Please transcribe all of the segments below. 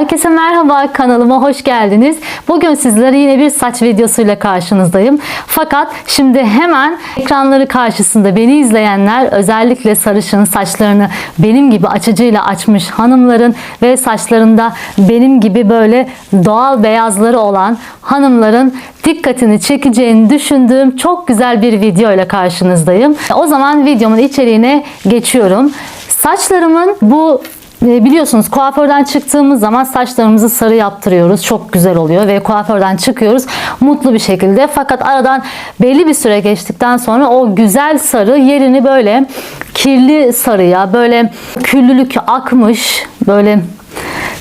Herkese merhaba kanalıma hoş geldiniz. Bugün sizlere yine bir saç videosuyla karşınızdayım. Fakat şimdi hemen ekranları karşısında beni izleyenler özellikle sarışın saçlarını benim gibi açıcıyla açmış hanımların ve saçlarında benim gibi böyle doğal beyazları olan hanımların dikkatini çekeceğini düşündüğüm çok güzel bir video ile karşınızdayım. O zaman videomun içeriğine geçiyorum. Saçlarımın bu Biliyorsunuz kuaförden çıktığımız zaman saçlarımızı sarı yaptırıyoruz. Çok güzel oluyor ve kuaförden çıkıyoruz mutlu bir şekilde. Fakat aradan belli bir süre geçtikten sonra o güzel sarı yerini böyle kirli sarıya, böyle küllülük akmış, böyle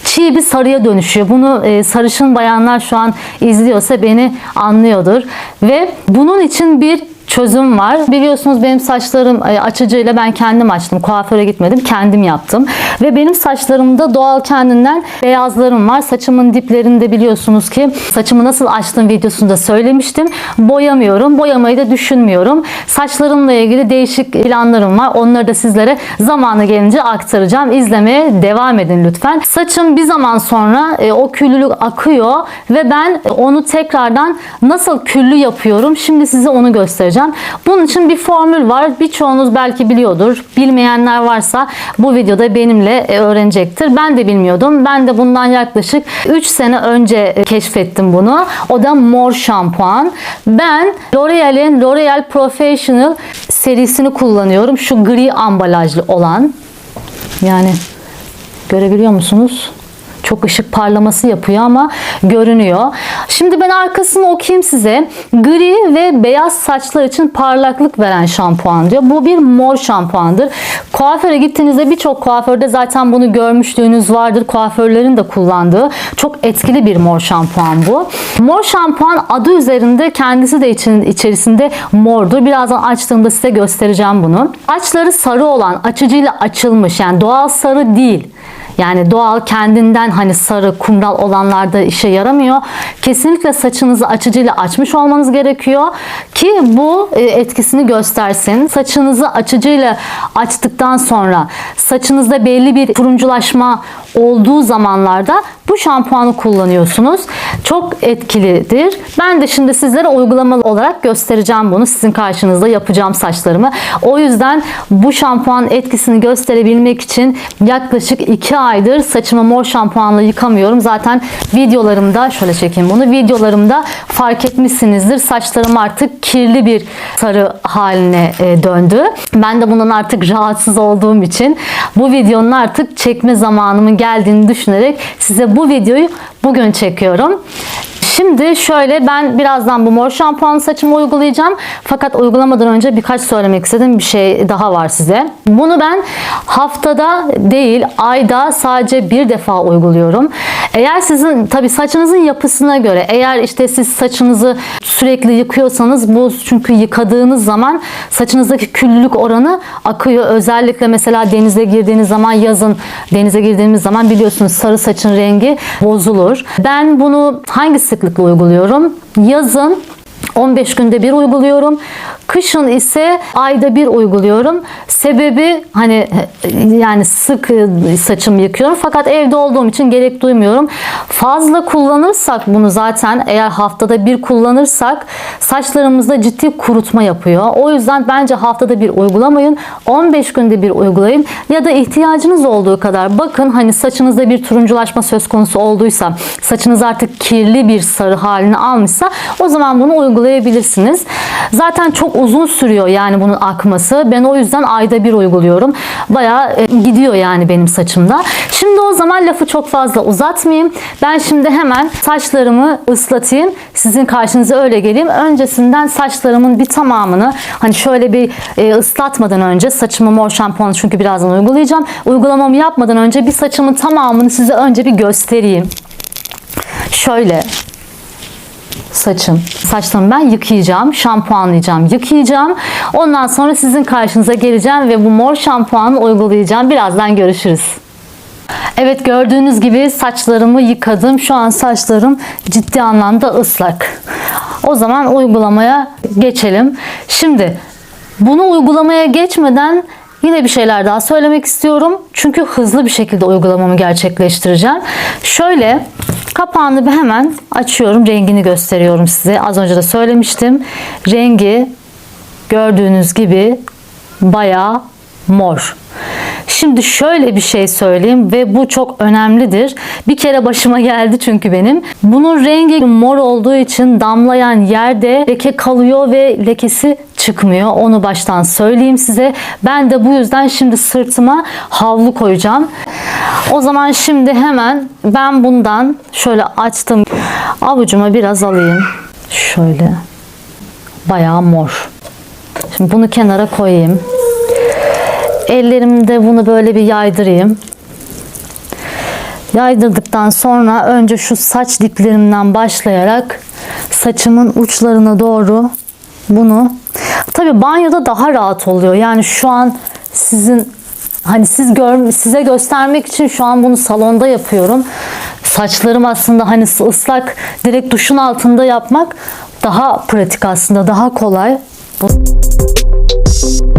çiğ bir sarıya dönüşüyor. Bunu e, sarışın bayanlar şu an izliyorsa beni anlıyordur. Ve bunun için bir çözüm var. Biliyorsunuz benim saçlarım e, açıcıyla ben kendim açtım. Kuaföre gitmedim. Kendim yaptım. Ve benim saçlarımda doğal kendinden beyazlarım var. Saçımın diplerinde biliyorsunuz ki saçımı nasıl açtım videosunda söylemiştim. Boyamıyorum. Boyamayı da düşünmüyorum. Saçlarımla ilgili değişik planlarım var. Onları da sizlere zamanı gelince aktaracağım. İzlemeye devam edin lütfen. Saçım bir zaman sonra e, o küllülük akıyor ve ben onu tekrardan nasıl küllü yapıyorum. Şimdi size onu göstereceğim. Bunun için bir formül var. Birçoğunuz belki biliyordur. Bilmeyenler varsa bu videoda benimle e, öğrenecektir. Ben de bilmiyordum. Ben de bundan yaklaşık 3 sene önce e, keşfettim bunu. O da mor şampuan. Ben L'Oreal'in L'Oreal Professional serisini kullanıyorum. Şu gri ambalajlı olan. Yani görebiliyor musunuz? Çok ışık parlaması yapıyor ama görünüyor. Şimdi ben arkasını okuyayım size. Gri ve beyaz saçlar için parlaklık veren şampuan diyor. Bu bir mor şampuandır. Kuaföre gittiğinizde birçok kuaförde zaten bunu görmüşlüğünüz vardır. Kuaförlerin de kullandığı çok etkili bir mor şampuan bu. Mor şampuan adı üzerinde kendisi de için, içerisinde mordur. Birazdan açtığımda size göstereceğim bunu. Açları sarı olan, açıcıyla açılmış yani doğal sarı değil. Yani doğal kendinden hani sarı kumral olanlarda işe yaramıyor. Kesinlikle saçınızı açıcıyla açmış olmanız gerekiyor ki bu e, etkisini göstersin. Saçınızı açıcıyla açtıktan sonra saçınızda belli bir turunculaşma olduğu zamanlarda bu şampuanı kullanıyorsunuz. Çok etkilidir. Ben de şimdi sizlere uygulamalı olarak göstereceğim bunu. Sizin karşınızda yapacağım saçlarımı. O yüzden bu şampuan etkisini gösterebilmek için yaklaşık 2 aydır saçımı mor şampuanla yıkamıyorum. Zaten videolarımda şöyle çekeyim bunu. Videolarımda fark etmişsinizdir. Saçlarım artık kirli bir sarı haline e, döndü. Ben de bundan artık rahatsız olduğum için bu videonun artık çekme zamanımın geldiğini düşünerek size bu videoyu bugün çekiyorum. Şimdi şöyle ben birazdan bu mor şampuanı saçıma uygulayacağım. Fakat uygulamadan önce birkaç söylemek istediğim bir şey daha var size. Bunu ben haftada değil ayda sadece bir defa uyguluyorum. Eğer sizin tabi saçınızın yapısına göre eğer işte siz saçınızı sürekli yıkıyorsanız bu çünkü yıkadığınız zaman saçınızdaki küllülük oranı akıyor. Özellikle mesela denize girdiğiniz zaman yazın denize girdiğimiz zaman biliyorsunuz sarı saçın rengi bozulur. Ben bunu hangi sıklıkla uyguluyorum? Yazın 15 günde bir uyguluyorum. Kışın ise ayda bir uyguluyorum. Sebebi hani yani sık saçımı yıkıyorum fakat evde olduğum için gerek duymuyorum. Fazla kullanırsak bunu zaten eğer haftada bir kullanırsak saçlarımızda ciddi kurutma yapıyor. O yüzden bence haftada bir uygulamayın. 15 günde bir uygulayın ya da ihtiyacınız olduğu kadar bakın hani saçınızda bir turunculaşma söz konusu olduysa saçınız artık kirli bir sarı halini almışsa o zaman bunu uygulayabilirsiniz. Zaten çok uzun sürüyor yani bunun akması. Ben o yüzden ayda bir uyguluyorum. Bayağı e, gidiyor yani benim saçımda. Şimdi o zaman lafı çok fazla uzatmayayım. Ben şimdi hemen saçlarımı ıslatayım. Sizin karşınıza öyle geleyim. Öncesinden saçlarımın bir tamamını hani şöyle bir e, ıslatmadan önce saçımı mor şampuanı çünkü birazdan uygulayacağım. Uygulamamı yapmadan önce bir saçımın tamamını size önce bir göstereyim. Şöyle saçım. Saçlarımı ben yıkayacağım, şampuanlayacağım, yıkayacağım. Ondan sonra sizin karşınıza geleceğim ve bu mor şampuanı uygulayacağım. Birazdan görüşürüz. Evet gördüğünüz gibi saçlarımı yıkadım. Şu an saçlarım ciddi anlamda ıslak. O zaman uygulamaya geçelim. Şimdi bunu uygulamaya geçmeden Yine bir şeyler daha söylemek istiyorum. Çünkü hızlı bir şekilde uygulamamı gerçekleştireceğim. Şöyle kapağını bir hemen açıyorum. Rengini gösteriyorum size. Az önce de söylemiştim. Rengi gördüğünüz gibi bayağı mor. Şimdi şöyle bir şey söyleyeyim ve bu çok önemlidir. Bir kere başıma geldi çünkü benim. Bunun rengi mor olduğu için damlayan yerde leke kalıyor ve lekesi çıkmıyor. Onu baştan söyleyeyim size. Ben de bu yüzden şimdi sırtıma havlu koyacağım. O zaman şimdi hemen ben bundan şöyle açtım. Avucuma biraz alayım. Şöyle. Bayağı mor. Şimdi bunu kenara koyayım. Ellerimde bunu böyle bir yaydırayım. Yaydırdıktan sonra önce şu saç diplerimden başlayarak saçımın uçlarına doğru bunu tabi banyoda daha rahat oluyor. Yani şu an sizin hani siz gör, size göstermek için şu an bunu salonda yapıyorum. Saçlarım aslında hani ıslak direkt duşun altında yapmak daha pratik aslında daha kolay. Dediğim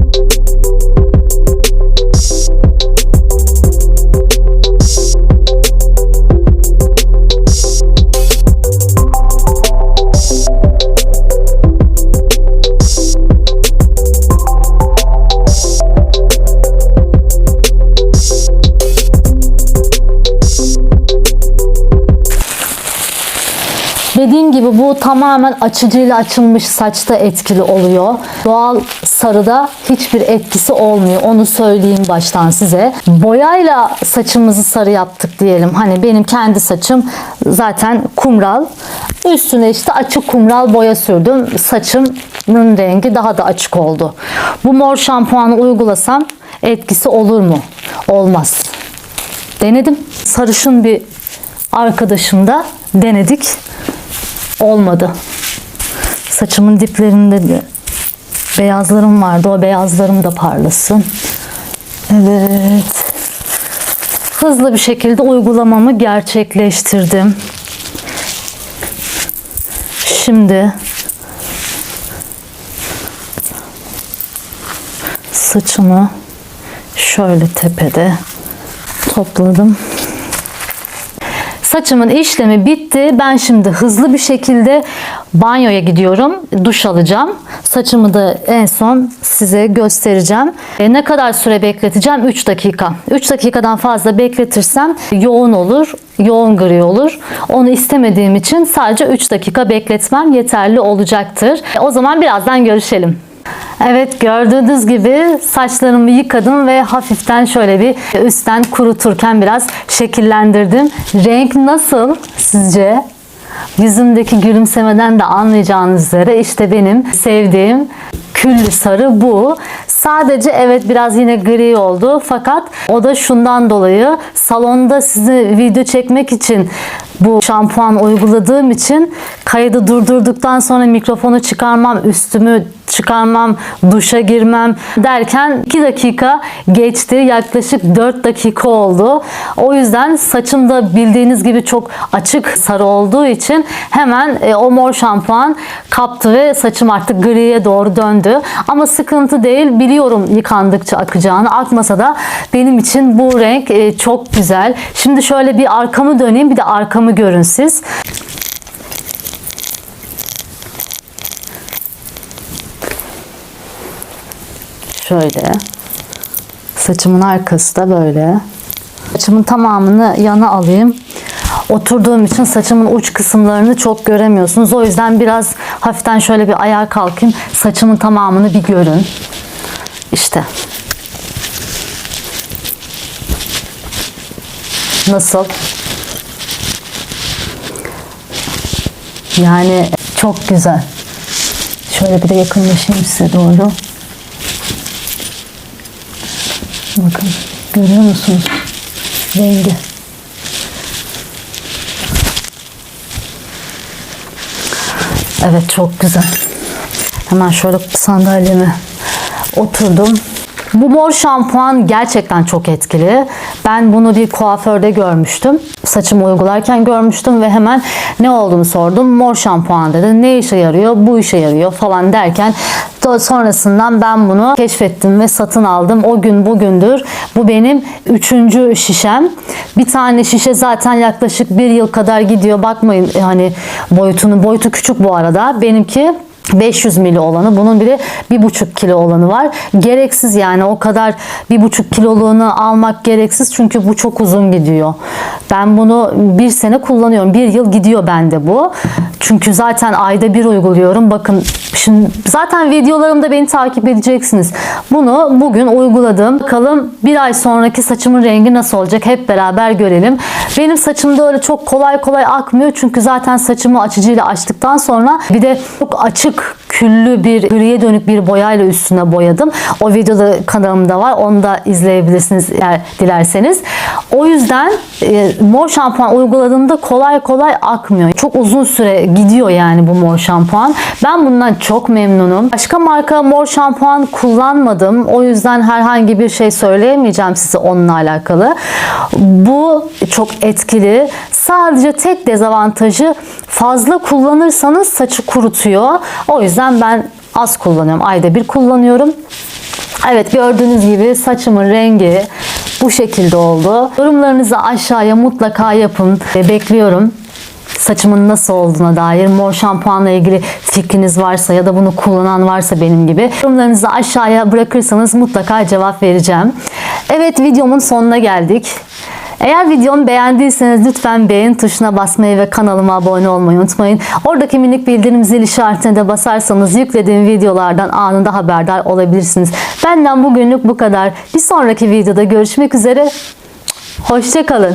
gibi bu tamamen açıcıyla açılmış saçta etkili oluyor. Doğal sarıda hiçbir etkisi olmuyor. Onu söyleyeyim baştan size. Boyayla saçımızı sarı yaptık diyelim. Hani benim kendi saçım zaten kumral. Üstüne işte açık kumral boya sürdüm. Saçımın rengi daha da açık oldu. Bu mor şampuanı uygulasam etkisi olur mu? Olmaz. Denedim. Sarışın bir arkadaşım da denedik olmadı. Saçımın diplerinde de beyazlarım vardı. O beyazlarım da parlasın. Evet. Hızlı bir şekilde uygulamamı gerçekleştirdim. Şimdi saçımı şöyle tepede topladım. Saçımın işlemi bitti. Ben şimdi hızlı bir şekilde banyoya gidiyorum. Duş alacağım. Saçımı da en son size göstereceğim. E, ne kadar süre bekleteceğim? 3 dakika. 3 dakikadan fazla bekletirsem yoğun olur. Yoğun gri olur. Onu istemediğim için sadece 3 dakika bekletmem yeterli olacaktır. E, o zaman birazdan görüşelim. Evet gördüğünüz gibi saçlarımı yıkadım ve hafiften şöyle bir üstten kuruturken biraz şekillendirdim. Renk nasıl sizce? Yüzümdeki gülümsemeden de anlayacağınız üzere işte benim sevdiğim küllü sarı bu. Sadece evet biraz yine gri oldu fakat o da şundan dolayı salonda sizi video çekmek için bu şampuan uyguladığım için kaydı durdurduktan sonra mikrofonu çıkarmam, üstümü çıkarmam, duşa girmem derken 2 dakika geçti. Yaklaşık 4 dakika oldu. O yüzden saçım da bildiğiniz gibi çok açık sarı olduğu için hemen e, o mor şampuan kaptı ve saçım artık griye doğru döndü. Ama sıkıntı değil. Biliyorum yıkandıkça akacağını. Akmasa da benim için bu renk e, çok güzel. Şimdi şöyle bir arkamı döneyim bir de arkamı görün siz. Şöyle. Saçımın arkası da böyle. Saçımın tamamını yana alayım. Oturduğum için saçımın uç kısımlarını çok göremiyorsunuz. O yüzden biraz hafiften şöyle bir ayağa kalkayım. Saçımın tamamını bir görün. İşte. Nasıl? Yani çok güzel. Şöyle bir de yakınlaşayım size doğru. Bakın görüyor musunuz? Rengi. Evet çok güzel. Hemen şöyle sandalyeme oturdum. Bu mor şampuan gerçekten çok etkili. Ben bunu bir kuaförde görmüştüm. Saçımı uygularken görmüştüm ve hemen ne olduğunu sordum. Mor şampuan dedi. Ne işe yarıyor? Bu işe yarıyor falan derken So- Sonrasından ben bunu keşfettim ve satın aldım. O gün bugündür. Bu benim üçüncü şişem. Bir tane şişe zaten yaklaşık bir yıl kadar gidiyor. Bakmayın hani boyutunu. Boyutu küçük bu arada. Benimki 500 mili olanı bunun bir de bir buçuk kilo olanı var. Gereksiz yani o kadar bir buçuk kiloluğunu almak gereksiz çünkü bu çok uzun gidiyor. Ben bunu bir sene kullanıyorum. Bir yıl gidiyor bende bu. Çünkü zaten ayda bir uyguluyorum. Bakın şimdi zaten videolarımda beni takip edeceksiniz. Bunu bugün uyguladım. Bakalım bir ay sonraki saçımın rengi nasıl olacak hep beraber görelim. Benim saçımda öyle çok kolay kolay akmıyor. Çünkü zaten saçımı açıcıyla açtıktan sonra bir de çok açık küllü bir griye dönük bir boyayla üstüne boyadım. O videoda kanalımda var. Onu da izleyebilirsiniz eğer dilerseniz. O yüzden e, mor şampuan uyguladığımda kolay kolay akmıyor. Çok uzun süre gidiyor yani bu mor şampuan. Ben bundan çok memnunum. Başka marka mor şampuan kullanmadım. O yüzden herhangi bir şey söyleyemeyeceğim size onunla alakalı. Bu çok etkili. Sadece tek dezavantajı fazla kullanırsanız saçı kurutuyor. O yüzden ben az kullanıyorum. Ayda bir kullanıyorum. Evet gördüğünüz gibi saçımın rengi bu şekilde oldu. Yorumlarınızı aşağıya mutlaka yapın. Bekliyorum saçımın nasıl olduğuna dair mor şampuanla ilgili fikriniz varsa ya da bunu kullanan varsa benim gibi yorumlarınızı aşağıya bırakırsanız mutlaka cevap vereceğim. Evet videomun sonuna geldik. Eğer videomu beğendiyseniz lütfen beğen tuşuna basmayı ve kanalıma abone olmayı unutmayın. Oradaki minik bildirim zil işaretine de basarsanız yüklediğim videolardan anında haberdar olabilirsiniz. Benden bugünlük bu kadar. Bir sonraki videoda görüşmek üzere. Hoşçakalın.